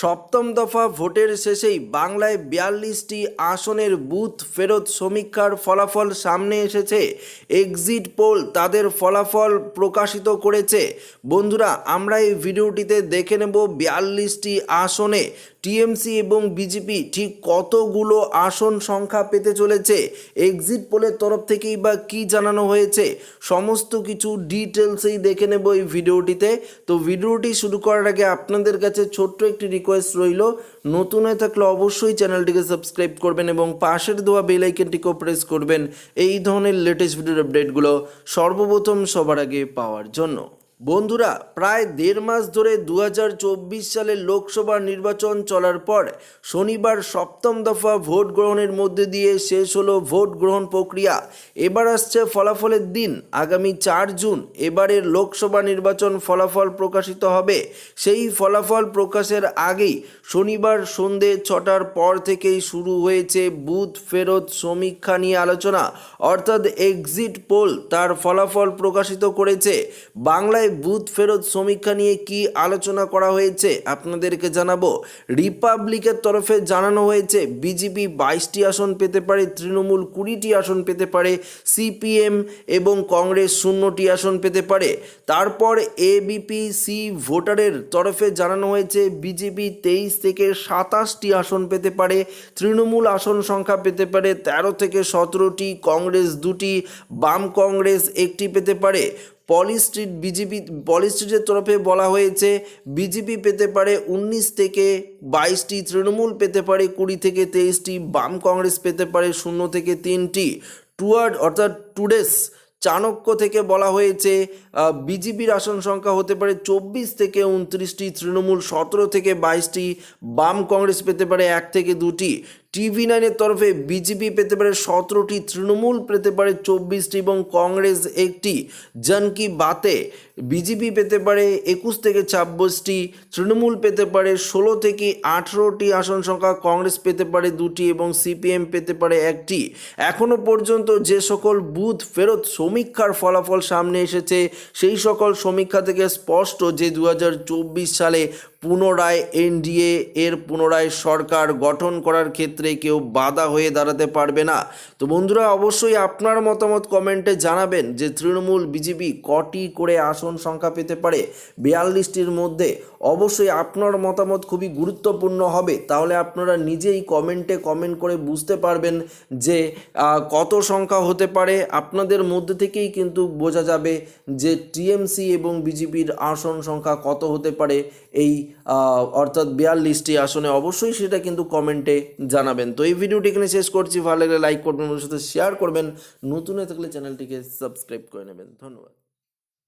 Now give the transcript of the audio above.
সপ্তম দফা ভোটের শেষেই বাংলায় বিয়াল্লিশটি আসনের বুথ ফেরত সমীক্ষার ফলাফল সামনে এসেছে। এক্সিট পোল তাদের ফলাফল প্রকাশিত করেছে। বন্ধুরা, আমরা এই ভিডিওটিতে দেখে নেব বিয়াল্লিশটি আসনে টিএমসি এবং বিজেপি ঠিক কতগুলো আসন সংখ্যা পেতে চলেছে? এক্সিট পোলের তরফ থেকেই বা কি জানানো হয়েছে? সমস্ত কিছু ডিটেলসেই দেখে নেব এই ভিডিওটিতে। তো ভিডিওটি শুরু করার আগে আপনাদের কাছে ছোট্ট একটি রিকোয়েস্ট রইল। নতুন হয়ে থাকলে অবশ্যই চ্যানেলটিকে সাবস্ক্রাইব করবেন এবং পাশের দেওয়া বেল আইকনটিকেও প্রেস করবেন। এই ধরনের লেটেস্ট ভিডিওর আপডেটগুলো সর্বপ্রথম সবার আগে পাওয়ার জন্য। বন্ধুরা, প্রায় দেড় মাস ধরে দু হাজার চব্বিশ সালের লোকসভা নির্বাচন চলার পর শনিবার সপ্তম দফা ভোট গ্রহণের মধ্যে দিয়ে শেষ হলো ভোট গ্রহণ প্রক্রিয়া। এবার আসছে ফলাফলের দিন, আগামী চার জুন। এবারের লোকসভা নির্বাচন ফলাফল প্রকাশিত হবে। সেই ফলাফল প্রকাশের আগেই শনিবার সন্ধে ছটার পর থেকেই শুরু হয়েছে বুথ ফেরত সমীক্ষা নিয়ে আলোচনা। অর্থাৎ এক্সিট পোল তার ফলাফল প্রকাশিত করেছে বাংলায় বুথ ফেরত সমীক্ষা নিয়ে কি আলোচনা করা হয়েছে? আপনাদেরকে জানাব। রিপাবলিকের তরফে জানানো হয়েছে, বিজেপি বাইশটি আসন পেতে পারে, তৃণমূল কুড়িটি আসন পেতে পারে, সিপিএম এবং কংগ্রেস শূন্যটি আসন পেতে পারে। তারপর এবিপি সি ভোটারের তরফে জানানো হয়েছে, বিজেপি তেইশ থেকে সাতাশটি আসন পেতে পারে, তৃণমূল আসন সংখ্যা পেতে পারে তেরো থেকে সতেরোটি, কংগ্রেস দুটি, বাম কংগ্রেস একটি পেতে পারে। পলিস্ট্রিট বিজেপি পলিস্ট্রিটের তরফে বলা হয়েছে বিজেপি পেতে পারে উনিশ থেকে বাইশটি, তৃণমূল পেতে পারে কুড়ি থেকে তেইশটি, বাম কংগ্রেস পেতে পারে শূন্য থেকে তিনটি। টুয়ার্ড অর্থাৎ টুডেস চাণক্য থেকে বলা হয়েছে বিজেপির আসন সংখ্যা হতে পারে চব্বিশ থেকে উনত্রিশটি, তৃণমূল সতেরো থেকে বাইশটি, বাম কংগ্রেস পেতে পারে এক থেকে দুটি। টিভি নাইনের তরফে বিজেপি পেতে পারে সতেরোটি তৃণমূল, পেতে পারে চব্বিশটি এবং কংগ্রেস একটি। জনকি বাতে, বিজেপি পেতে পারে একুশ থেকে ছাব্বিশটি, তৃণমূল পেতে পারে ষোলো থেকে আঠেরোটি আসন সংখ্যা, কংগ্রেস পেতে পারে দুটি এবং সিপিএম পেতে পারে একটি। এখনও পর্যন্ত যে সকল বুথ ফেরত সমীক্ষার ফলাফল সামনে এসেছে, সেই সকল সমীক্ষা থেকে স্পষ্ট যে দু হাজার চব্বিশ সালে পুনরায় এনডিএ, এর পুনরায় সরকার গঠন করার ক্ষেত্রে কেউ বাধা হয়ে দাঁড়াতে পারবে না। তো বন্ধুরা, অবশ্যই আপনার মতামত কমেন্টে জানাবেন যে তৃণমূল বিজেপি কটি করে আসন সংখ্যা পেতে পারে বিয়াল্লিশটির মধ্যে। অবশ্যই আপনার মতামত খুবই গুরুত্বপূর্ণ হবে। তাহলে আপনারা নিজেই কমেন্টে কমেন্ট করে বুঝতে পারবেন যে কত সংখ্যা হতে পারে। আপনাদের মধ্যে থেকেই কিন্তু বোঝা যাবে যে টিএমসি এবং বিজেপির আসন সংখ্যা কত হতে পারে এই অর্থাৎ বিয়াল্লিশটি আসনে অবশ্যই সেটা কিন্তু কমেন্টে জানাবেন। তো এই ভিডিওটি এখানে শেষ করছি। ভালো লাগলে লাইক করবেন সাথে শেয়ার করবেন। নতুন হয়ে থাকলে চ্যানেলটিকে সাবস্ক্রাইব করে নেবেন। ধন্যবাদ।